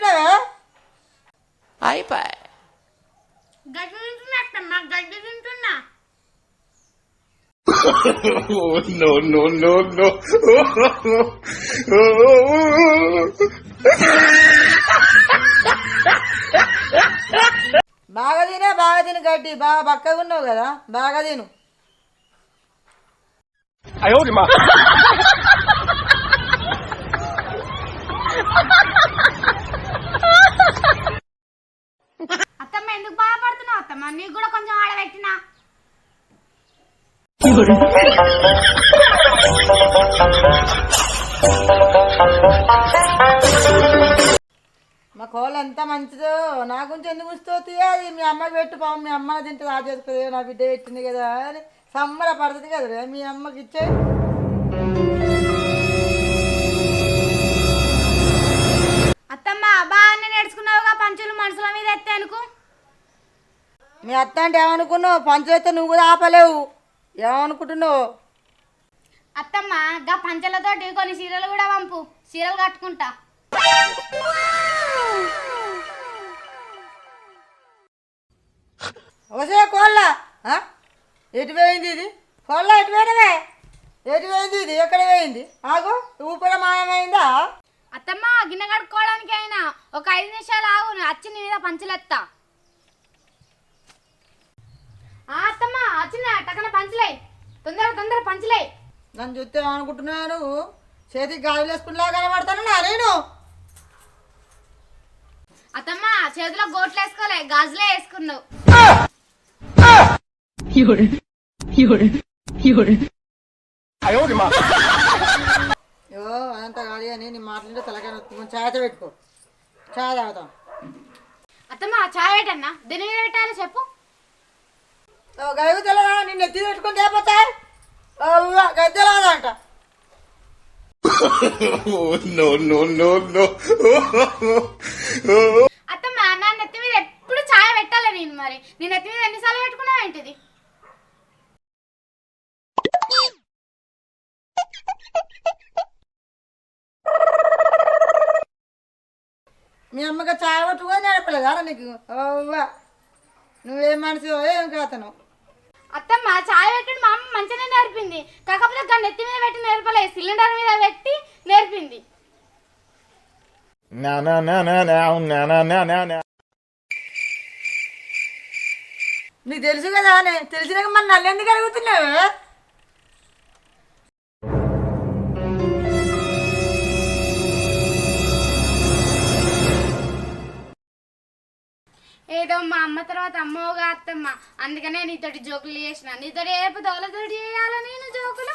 తింటున్నావా గడ్డి తింటున్నా అత్తమ్మ గడ్డి తింటున్నా. No, no, no, no. బాగా తినే బాగా తిని గడ్డి. బాగా బక్కగా ఉన్నావు కదా బాగా తిను. 哎 మా కోళ్ళు ఎంత మంచిదో. నా గురించి ఎందుకు వస్తుంది అది మీ అమ్మకి పెట్టు పాము మీ అమ్మ తింటే ఆ చేసుకుంది నా బిడ్డ పెట్టింది కదా అని సమ్మర పడుతుంది కదా మీ అమ్మకి ఇచ్చే. అత్తమ్మ బాగానే నేర్చుకున్నావుగా పంచులు మనుషుల మీద ఎత్తే అనుకో మీ అత్త అంటే ఏమనుకున్నావు? పంచైతే నువ్వు కూడా ఆపలేవు. ఏమనుకుంటున్నావు? అత్తమ్మ గా పంచలతోటి కొన్ని చీరలు కూడా పంపు. చీరలు కట్టుకుంటా. వసే కోళ్ళ? ఎటు పోయింది ఇది? కోళ్ళ ఎటు పోయినవే? ఎటు పోయింది ఇది? ఎక్కడ పోయింది? ఆగు ఊపిడ మాయమైందా? అత్తమ్మ గిన్నె కడుక్కోవడానికి అయినా ఒక ఐదు నిమిషాలు ఆగు వచ్చి నీ మీద పంచలేస్తా ఆ అత్తమ్మ వచ్చిన టకన పంచలే. తొందర తొందర పంచలే. నన్ను చూస్తే అనుకుంటున్నాను చేతికి గాజులు వేసుకునేలా కనబడతాను నా నేను? అత్తమ్మా చేతిలో గోట్లు వేసుకోలే గాజులే వేసుకున్నావు. యో అదంతా కాదు అని నీ మాట్లాడితే తలకాయ నొత్తి కొంచెం ఛాయత పెట్టుకో ఛాయ తాగుతాం. అత్తమ్మా ఛాయ్ పెట్టన్నా దీని మీద పెట్టాలో చెప్పు. గైగు తెల్లదా నిన్ను ఎత్తి పెట్టుకుని లేకపోతే గద్దెలాదంట. అత్తమ్మ నా నెత్తి మీద ఎప్పుడు చాయ్ పెట్టాలి నేను మరి? నీ నెత్తి మీద ఎన్నిసార్లు పెట్టుకున్నావు ఏంటిది? మీ అమ్మకి ఛాయ్ పట్టుకొని నడపలేదా నీకు. నువ్వేం మనిషి ఏం కాతను అత్తమ్మ చాయ్ పెట్టడం మా అమ్మ మంచిగానే నేర్పింది. కాకపోతే దాని నెత్తి మీద పెట్టి నేర్పలేదు సిలిండర్ మీద పెట్టి నేర్పింది. No, no, no, no, no, no, no, no, no, no. నీకు తెలుసు కదా తెలిసినాక మన నన్ను ఎందుకు అడుగుతున్నావే? ఏదో మా అమ్మ తర్వాత అమ్మవుగా అత్తమ్మ. అందుకనే నీతోటి జోకులు చేసిన. నీతోటి ఏ దోలతోటి చేయాలా నేను జోకులు?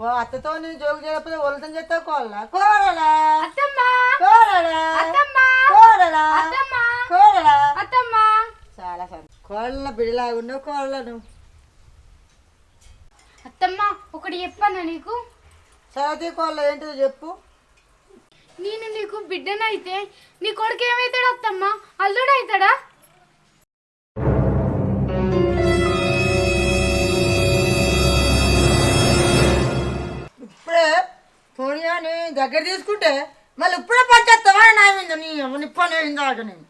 కో అత్తతో నేను జోకు చేయకపోతే వలతం చేస్తావు కోళ్ళ? కోరలా? అత్తమ్మ! కోరలా? అత్తమ్మ! కోరలా? అత్తమ్మ కోరలా అత్తమ్మ చాలా సార్ కోళ్ళ బిడిలాగా ఉండవు కోళ్ళను అత్తమ్మ ఒకటి చెప్పాను నీకు? సరతి కోళ్ళ ఏంటిదో చెప్పు. నేను నీకు బిడ్డనైతే నీ కొడుకు ఏమవుతాడు అత్తమ్మ? అల్లుడు అవుతాడా ఇప్పుడే పోనీగా నీ దగ్గర తీసుకుంటే మళ్ళీ ఇప్పుడే పనిచేస్తావా నా మీద నీ నిప్పని ఇందాక నేను.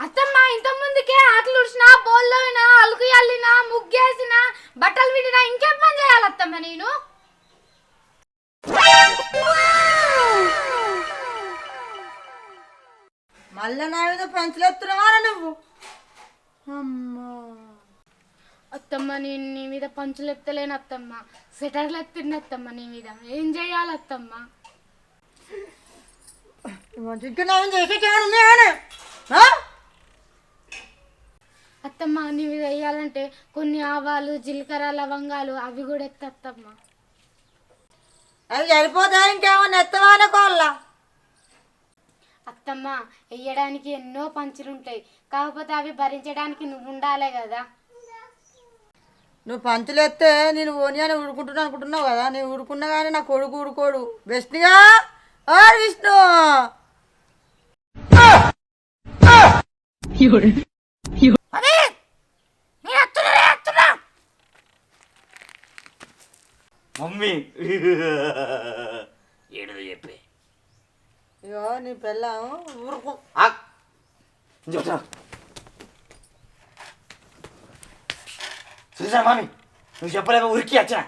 అత్తమ్మ ఇంత ముందుకే ఆటలు ఉడిచినా బోల్లోనా అలుకు అల్లినా ముగ్గేసినా బట్టలు విడినా ఇంకేం పని చేయాలి అత్తమ్మ నేను? మళ్ళీ నా మీద పంచలేస్తున్నావా నువ్వు? అమ్మా. అత్తమ్మ నేను నీ మీద పంచులు ఎత్తలేను అత్తమ్మ. సెటర్లు ఎత్తిన అత్తమ్మ నీ మీద. ఏం చేయాలి అత్తమ్మ? ఇంకా ఆ? అత్తమ్మ నీ మీద వేయాలంటే కొన్ని ఆవాలు జీలకర్ర లవంగాలు అవి కూడా ఎత్తత్తమ్మ. అవి సరిపోతా ఇంకేమన్నా ఎత్తవానే కోళ్ళ అత్తమ్మ వేయడానికి ఎన్నో పంచులు ఉంటాయి. కాకపోతే అవి భరించడానికి నువ్వు ఉండాలే కదా. నువ్వు పంచులు ఎత్తే నేను ఓని అని ఊరుకుంటున్నా అనుకుంటున్నావు కదా? నేను ఊరుకున్నా కానీ నా కొడుకు ఊరుకోడు. బెస్ట్గా ఓ విష్ణు! అదే! నేను వస్తున్నా వస్తున్నా! మమ్మీ. ఏడు చెప్పి. అయ్యో నీ పెళ్ళాం ఊరుకు. చెప్తా. చూసా మమ్మీ నువ్వు చెప్పలేక ఉరికి వచ్చా.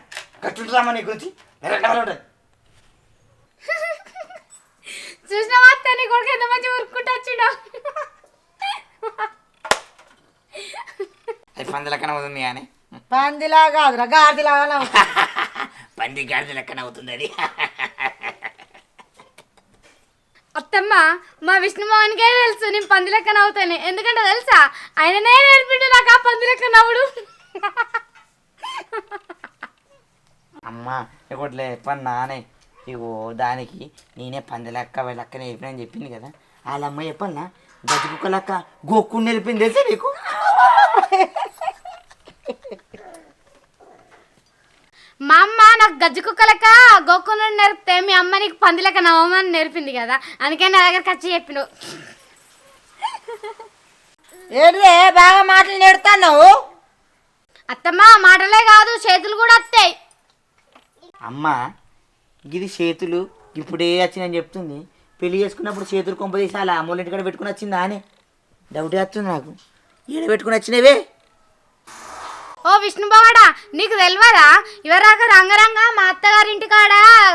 కట్టుంటున్నామా నీ గురించి. ఎక్కడ ఉంటుంది. చూసినావా అత్త? నీ కొడుకు ఎంత మంచి ఉరుక్కుంటూ వచ్చినా అది పంది లెక్కన అవుతుంది కానీ. పందిలా కాదురా గాడిలాగా. పంది గాడిద లెక్కన అవుతుంది అది. అత్తమ్మ మా విష్ణుమోహన్కే తెలుసు నేను పంది లెక్క నవ్వుతాను ఎందుకంటే తెలుసా? ఆయననే నేర్పిండు నాకు ఆ పంది లెక్క నవ్వుడు. అమ్మా ఇవ్వట్లే చెప్పండి నానే. ఇగో దానికి నేనే పంది లెక్క లెక్క నేర్పిన అని చెప్పింది కదా. వాళ్ళ అమ్మ చెప్పన్నా గజ కుక్క లెక్క గోక్కుని నేర్పింది తెలుసా నీకు? మా అమ్మ నాకు గజ్జి కుక్క లెక్క గోక్కును నేర్పితే మీ అమ్మ నీకు పంది లెక్క నవ్వమని నేర్పింది కదా. అందుకే నా దగ్గర ఖర్చు చెప్పిండు ఏంటిదే బాగా మాటలు నేడుతావు అత్తమ్మ మాటలే కాదు చేతులు కూడా వస్తాయి అమ్మ ఇది చేతులు ఇప్పుడే వచ్చిందని చెప్తుంది. పెళ్ళి చేసుకున్నప్పుడు చేతులు కొంపదీసి అలా అమ్మోళ్ళ ఇంటికాడ పెట్టుకుని వచ్చిందా అని? డౌట్ వస్తుంది నాకు. ఈడ పెట్టుకుని వచ్చినవే. ఓ విష్ణుబావాడా నీకు తెలియదా ఇవరాక రంగరంగ మా అత్తగారింటి కాడ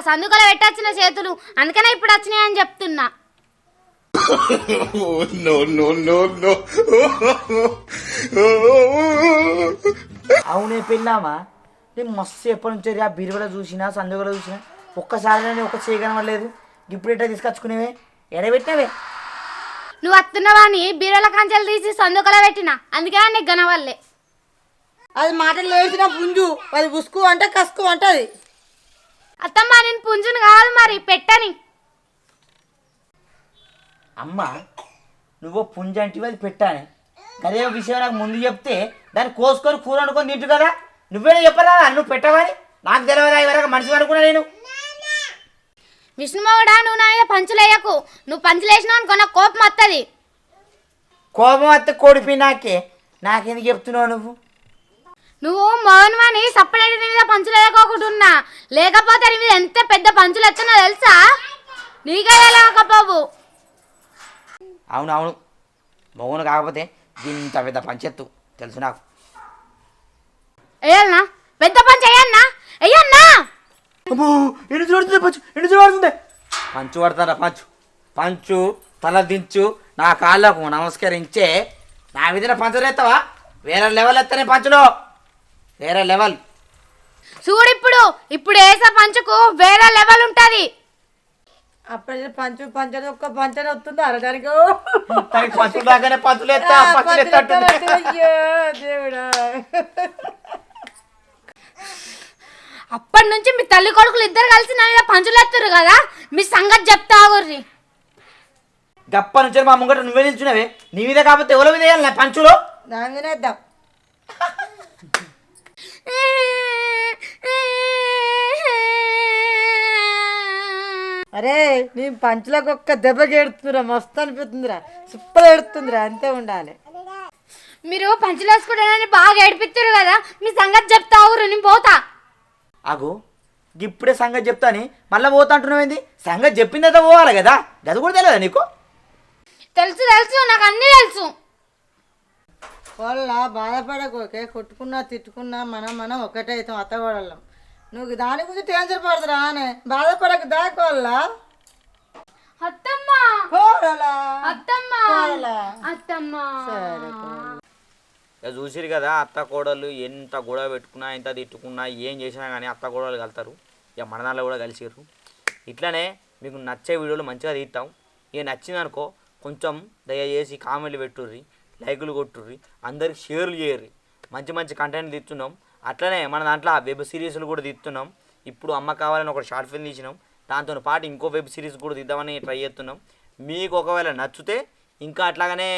సందుకలో పెట్టొచ్చిన చేతులు. అందుకనే ఇప్పుడు వచ్చినాయి అని చెప్తున్నా. అవునే పెళ్ళామా? నేను మస్తు ఎప్పటి నుంచి ఆ బీరువలో చూసినా సందుగలో చూసినా ఒక్కసారి నేను ఒక్క చేయగనవలేదు ఇప్పుడు ఎట్లా తీసుకొచ్చుకునేవే? ఎడబెట్టినవే? నువ్వు వస్తున్నావా అని బీరల కంచెలు తీసి సందుకలో పెట్టిన. అందుకే నీకు గనవల్లే. అది మాటలు నేర్చిన పుంజు. అది ఉసుకు అంటే కసుకు అంటది. అత్తమ్మ నేను పుంజును కాదు మరి పెట్టని. అమ్మ నువ్వు పుంజంటివి అది పెట్టానే అదే విషయం నాకు ముందు చెప్తే దాన్ని కోసుకొని కూర అనుకొని తింటు కదా. నువ్వే చెప్పరా నువ్వు పెట్టవని నాకు తెలియదా ఇవరకు మనిషి అనుకున్నా నేను. విష్ణుమవుడా నువ్వు నా మీద పంచులేయకు నువ్వు పంచులేసినావు అనుకో నాకు కోపం వస్తుంది కోపం అత్త కోడిపి నాకే నాకెందుకు చెప్తున్నావు నువ్వు? నువ్వు మౌనమని సపరేట్ నీ మీద పంచులేయకోకుండా లేకపోతే నీ మీద ఎంత పెద్ద పంచులు ఎత్తున్నా తెలుసా? నీకే లేకపోవు అవును అవును మగను కాకపోతే ఇంత పెద్ద పంచెత్తు తెలుసు నాకు. వేయాలనా పెద్ద పంచు వేయన్నా వేయన్నా అమ్మో ఎన్ని చూడుతుంది పంచు? ఎన్ని చూడుతుంది పంచు పడతారా పంచు? పంచు తల దించు నా కాళ్ళకు నమస్కరించే. నా విధిన పంచలేస్తావా వేరే లెవెల్ ఎత్తనే పంచులో. వేరే లెవెల్. చూడు ఇప్పుడు ఇప్పుడు వేసే పంచుకు వేరే లెవెల్ ఉంటుంది. అప్పుడు పంచు పంచని ఒక్క పంచని వస్తుంది అరడానికి దానికి పంచులు దాకానే పంచులు ఎత్తా పంచులు ఎత్తా అయ్యో దేవుడా. అప్పటి నుంచి మీ తల్లి కొడుకులు ఇద్దరు కలిసి నా మీద పంచులు ఎత్తురు కదా? మీ సంగతి చెప్తా గుర్రి గప్ప నుంచి మా ముంగట నువ్వే నిల్చున్నావే. నీ మీద కాకపోతే ఎవరి మీద వేయాలి నా పంచులో? దాని వినేద్దాం అరే నీ పంచులకు ఒక్క దెబ్బకి ఎడుతుందిరా మస్తు అనిపిస్తుందిరా. సూపర్ ఎడుతుందిరా అంతే ఉండాలి. మీరు పంచులు వేసుకుంటానని బాగా ఏడిపిస్తారు కదా? మీ సంగతి చెప్తా ఊరు నేను పోతా. ఆగు. ఇప్పుడే సంగతి చెప్తాని మళ్ళీ పోతా అంటున్నావేంది సంగతి చెప్పిందైతే పోవాలి కదా? గది కూడా తెలియదా నీకు? తెలుసు తెలుసు నాకు అన్నీ తెలుసు. వాళ్ళ బాధపడకోకే కొట్టుకున్నా తిట్టుకున్నా మనం మనం ఒకటే అవుతాం అత్తగోడళ్ళం. నువ్వు దాని గురించి టెన్షన్ పడదురా అని. బాధపడక దాకోళ్ళ అత్తమ్మ! అత్తమ్మ! అత్తమ్మ! చూసిరు కదా అత్త కోడలు ఎంత గొడవ పెట్టుకున్నా ఎంత తిట్టుకున్నా ఏం చేసినా కానీ అత్త కోడలు కలుతారు. ఇక మన దాంట్లో కూడా కలిసిర్రు. ఇట్లానే మీకు నచ్చే వీడియోలు మంచిగా తీస్తాం ఇక నచ్చిందనుకో కొంచెం దయచేసి కామెంట్లు పెట్టుర్రి లైకులు కొట్టుర్రి అందరికి షేర్లు చేయర్రి. మంచి మంచి కంటెంట్ తీస్తున్నాం అట్లనే మన దాంట్లో వెబ్ సిరీస్లు కూడా తీస్తున్నాం ఇప్పుడు అమ్మ కావాలని ఒక షార్ట్ ఫిల్మ్ తీసినాం. దాంతో పాటు ఇంకో వెబ్ సిరీస్ కూడా తీద్దామని ట్రై చేస్తున్నాం మీకు ఒకవేళ నచ్చితే ఇంకా అట్లాగనే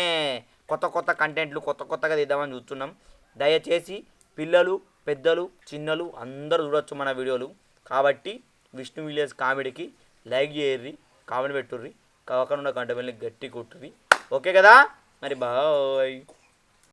కొత్త కొత్త కంటెంట్లు కొత్త కొత్తగా తీద్దామని చూస్తున్నాం. దయచేసి పిల్లలు పెద్దలు చిన్నలు అందరూ చూడొచ్చు మన వీడియోలు. కాబట్టి విష్ణు విలేజ్ కామెడీకి లైక్ చేయర్రి కామెంట్ పెట్టుర్రి. కాకుండా గంట గట్టి కొట్టుర్రి. ఓకే కదా? మరి బాయ్.